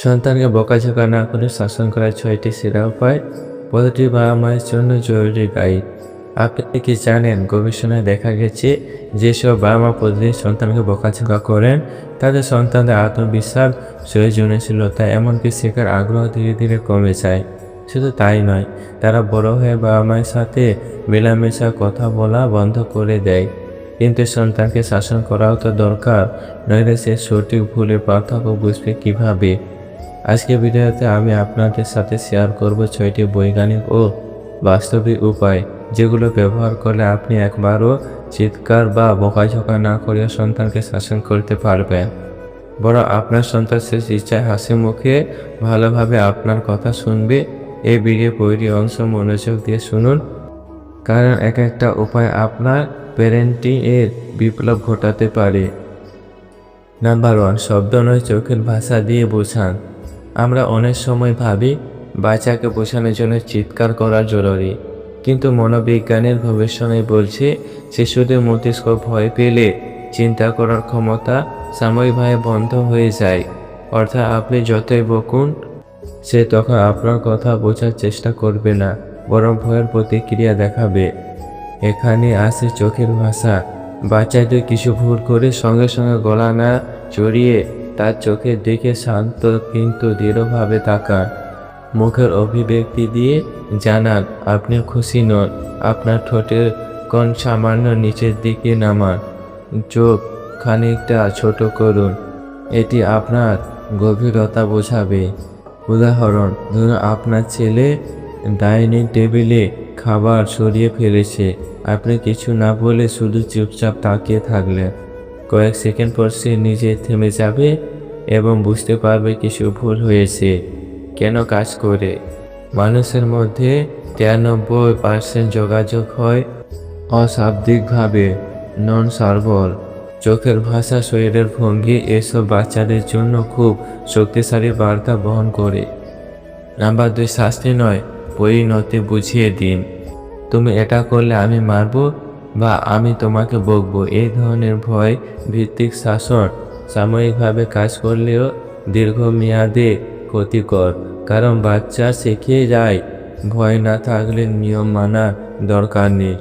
সন্তানকে বকাঝকা না করে শাসন করার ছয়টি সেরা উপায়। প্রতিটি বাবা মায়ের জন্য জরুরি গাইড আপনি কি জানেন, গবেষণায় দেখা গেছে যেসব বাবা মা প্রতিদিন সন্তানকে বকাঝকা করেন, তাদের সন্তানদের আত্মবিশ্বাস, সৃজনশীলতা এমনকি শেখার আগ্রহ ধীরে ধীরে কমে যায়। শুধু তাই নয়, তারা বড় হয়ে বাবা মায়ের সাথে মেলামেশা, কথা বলা বন্ধ করে দেয়। কিন্তু সন্তানকে শাসন করাও তো দরকার, নইলে সে সঠিক ভুলের পার্থক্য বুঝবে কীভাবে? আজকে ভিডিওতে আমি আপনাদের সাথে শেয়ার করব ছয়টি বৈজ্ঞানিক ও বাস্তবিক উপায়, যেগুলো ব্যবহার করলে আপনি একবারও চিৎকার বা বকাঝকা না করে সন্তানকে শাসন করতে পারবেন। বড় আপনার সন্তান শেষ ইচ্ছায় হাসি মুখে ভালোভাবে আপনার কথা শুনবে। এই ভিডিও বইটি অংশ মনোযোগ দিয়ে শুনুন। কারণ এক একটা উপায় আপনার প্যারেন্টিং এর বিপ্লব ঘটাতে পারে। নাম্বার ওয়ান শব্দ নয়, চোখের ভাষা দিয়ে বোঝান। আমরা অনেক সময় ভাবি, বাচ্চাকে বোঝানোর জন্য চিৎকার করা জরুরি। কিন্তু মনোবিজ্ঞানের গবেষণায় বলছে, শিশুদের মস্তিষ্ক ভয় পেলে চিন্তা করার ক্ষমতা সাময়িকভাবে বন্ধ হয়ে যায়। অর্থাৎ আপনি যতই বকুন, সে তখন আপনার কথা বোঝার চেষ্টা করবে না, বরং ভয়ের প্রতিক্রিয়া দেখাবে। এখানে আসে চোখের ভাষা। বাচ্চাদের কিছু ভুল করে সঙ্গে সঙ্গে গলা না চড়িয়ে তার চোখের দিকে শান্ত কিন্তু দৃঢ়ভাবে তাকান। মুখের অভিব্যক্তি দিয়ে জানান আপনি খুশি নন। আপনার ঠোঁটের কোন সামান্য নিচের দিকে নামান। চোখ খানিকটা ছোট করুন। এটি আপনার গভীরতা বোঝাবে। উদাহরণ, ধরুন আপনার ছেলে ডাইনিং টেবিলে খাবার সরিয়ে ফেলেছে। আপনি কিছু না বলে শুধু চুপচাপ তাকিয়ে থাকলেন। কয়েক সেকেন্ড পর সে নিজে থেমে যাবে এবং বুঝতে পারবে কিছু ভুল হয়েছে। কেন কাজ করে? মানুষের মধ্যে তিরানব্বই পার্সেন্ট যোগাযোগ হয় অশাব্দিকভাবে নন সার্বল চোখের ভাষা, শরীরের ভঙ্গি, এসব বাচ্চাদের জন্য খুব শক্তিশালী বার্তা বহন করে। নাম্বার দুই, শাস্তি নয়, পরিণতি বুঝিয়ে দিন। তুমি এটা করলে আমি মারবো বা আমি তোমাকে বকবো। এই ধরনের ভয় ভিত্তিক শাসন সাময়িকভাবে কাজ করলেও দীর্ঘমেয়াদে ক্ষতিকর। কারণ বাচ্চা শিখে যায়, ভয় না থাকলে নিয়ম মানার দরকার নেই।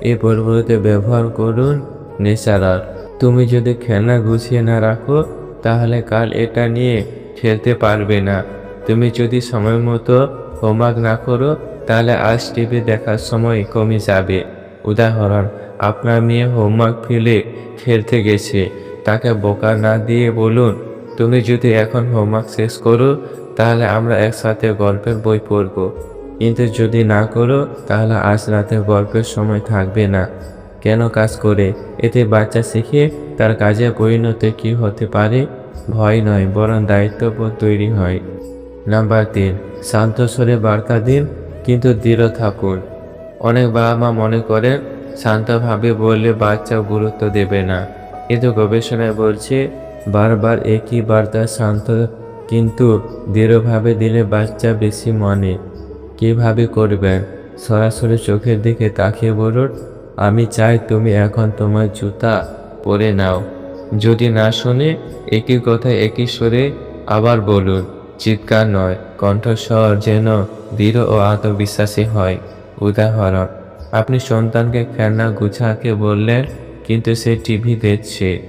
এই পরিবর্তে ব্যবহার করুন নেচারাল তুমি যদি খেলনা গুছিয়ে না রাখো, তাহলে কাল এটা নিয়ে খেলতে পারবে না। তুমি যদি সময় মতো হোমওয়ার্ক না করো, তাহলে আজ টিভি দেখার সময় কমে যাবে। উদাহরণ, আপনার মেয়ে হোমওয়ার্ক ফেলে খেলতে গেছে, তাকে বোকা না দিয়ে বলুন, তুমি যদি এখন হোমওয়ার্ক শেষ করো, তাহলে আমরা একসাথে গল্পের বই পড়ব। কিন্তু যদি না করো, তাহলে আজ রাতে গল্পের সময় থাকবে না। কেন কাজ করে? এতে বাচ্চা শিখে তার কাজে পরিণতি কী হতে পারে? ভয় নয়, বরং দায়িত্ববোধ তৈরি হয়। নাম্বার তিন, শান্ত স্বরে বার্তা দিন, কিন্তু দৃঢ় থাকুন। অনেক বাবা মা মনে করেন শান্তভাবে বললে, বাচ্চা গুরুত্ব দেবে না। কিন্তু গবেষণায় বলছে, বারবার একই বার্তা শান্ত, কিন্তু দৃঢ়ভাবে দিলে বাচ্চা বেশি মনে। কীভাবে করবেন সরাসরি চোখের দিকে তাকিয়ে বলুন, আমি চাই তুমি এখন তোমার জুতা পরে নাও। যদি না শুনে, একই কথা একই সরে আবার বলুন, চিৎকার নয়, কণ্ঠস্বর যেন দৃঢ় ও আত্মবিশ্বাসী হয়। উদাহরণ, আপনি সন্তানকে খেলনা গুছাকে বললেন, কিন্তু সে টিভি দেখছে।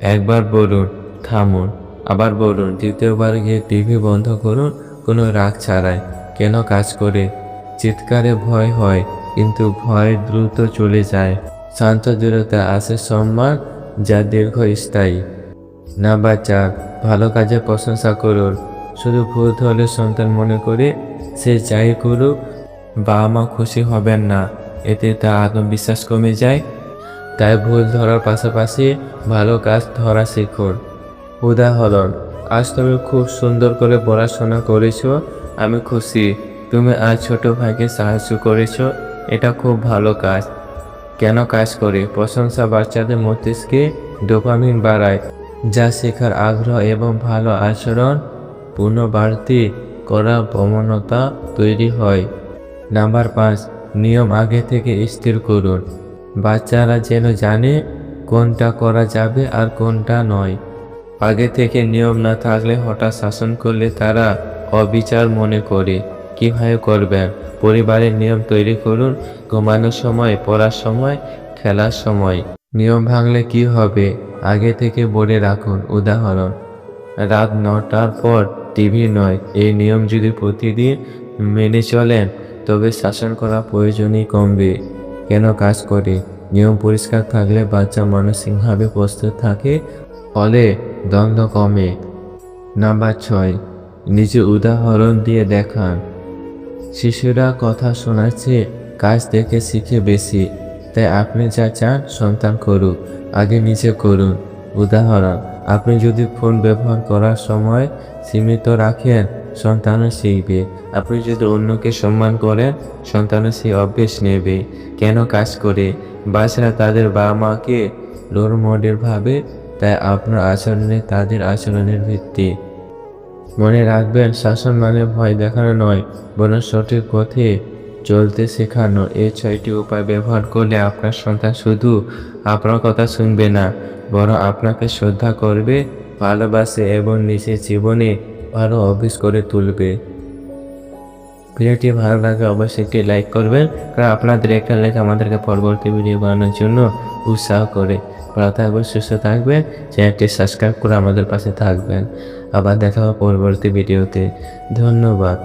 একবার বলুন, থামুন। আবার বলুন, দ্বিতীয়বার গিয়ে টিভি বন্ধ করুন, কোনো রাগ ছাড়াই। কেন কাজ করে? চিৎকারে ভয় হয়, কিন্তু ভয় দ্রুত চলে যায়। শান্ত দূরতা আসে সম্মান, যা দীর্ঘস্থায়ী। নাম্বার চার ভালো কাজে প্রশংসা করুন। শুধু ভুল হলে সন্তান মনে করে, সে যাই করুক বাবা মা খুশি হবেন না। এতে তার আত্মবিশ্বাস কমে যায়। তাই ভুল ধরার পাশাপাশি ভালো কাজ ধরা শিখুন। উদাহরণ, আজ তুমি খুব সুন্দর করে পড়াশোনা করেছ, আমি খুশি। তুমি আজ ছোট ভাইকে সাহায্য করেছ, এটা খুব ভালো কাজ। কেন কাজ করে? প্রশংসা বাচ্চাদের মস্তিষ্কে ডোপামিন বাড়ায়, যা শেখার আগ্রহ এবং ভালো আচরণ পুনর্বাড়তি করা প্রবণতা তৈরি হয়। নাম্বার পাঁচ, নিয়ম আগে থেকে স্থির করুন। বাচ্চারা যেন জানে কোনটা করা যাবে আর কোনটা নয়। আগে থেকে নিয়ম না থাকলে হঠাৎ শাসন করলে তারা অবিচার মনে করে। কীভাবে করবেন? পরিবারের নিয়ম তৈরি করুন, ঘুমানোর সময়, পড়ার সময়, খেলার সময়। নিয়ম ভাঙলে কি হবে? আগে থেকে বলে রাখুন। উদাহরণ, রাত নটার পর টিভি নয়। এই নিয়ম যদি প্রতিদিন মেনে চলেন তবে শাসন করা প্রয়োজনই কমবে। কেন কাজ করে? নিয়ম পরিষ্কার থাকলে বাচ্চা মানসিকভাবে প্রস্তুত থাকে, ফলে দ্বন্দ্ব কমে। নাম্বার ছয়, নিজে উদাহরণ দিয়ে দেখান। শিশুরা কথা শোনাচ্ছে কাজ দেখে শিখে বেশি। তাই আপনি যা চান সন্তান করুক, আগে নিজে করুন। উদাহরণ, আপনি যদি ফোন ব্যবহার করার সময় সীমিত রাখেন সন্তানও শিখবে। আপনি যদি অন্যকে সম্মান করেন, সন্তানও সেই অভ্যেস নেবে। কেন কাজ করে? বাচ্চারা তাদের বাবা মাকে রোল মডেল ভাবে, তাই আপনার আচরণে তাদের আচরণের ভিত্তি। মনে রাখবেন, শাসন মানে ভয় দেখানো নয়, বরং সঠিক পথে চলতে শেখানো। এই ছয়টি উপায় ব্যবহার করলে আপনার সন্তান শুধু আপনার কথা শুনবে না, বরং আপনাকে শ্রদ্ধা করবে, ভালোবাসে এবং নিজের জীবনে ভালো অফিস করে তুলবে। ভিডিওটি ভালো লাগে অবশ্যই একটি লাইক করবেন, কারণ আপনাদের একটা লাইক আমাদেরকে পরবর্তী ভিডিও বানানোর জন্য উৎসাহ করে। ভালো থাকবেন, সুস্থ থাকবেন, চ্যানেলটি সাবস্ক্রাইব করে আমাদের পাশে থাকবেন। আবার দেখা হবে পরবর্তী ভিডিওতে ধন্যবাদ।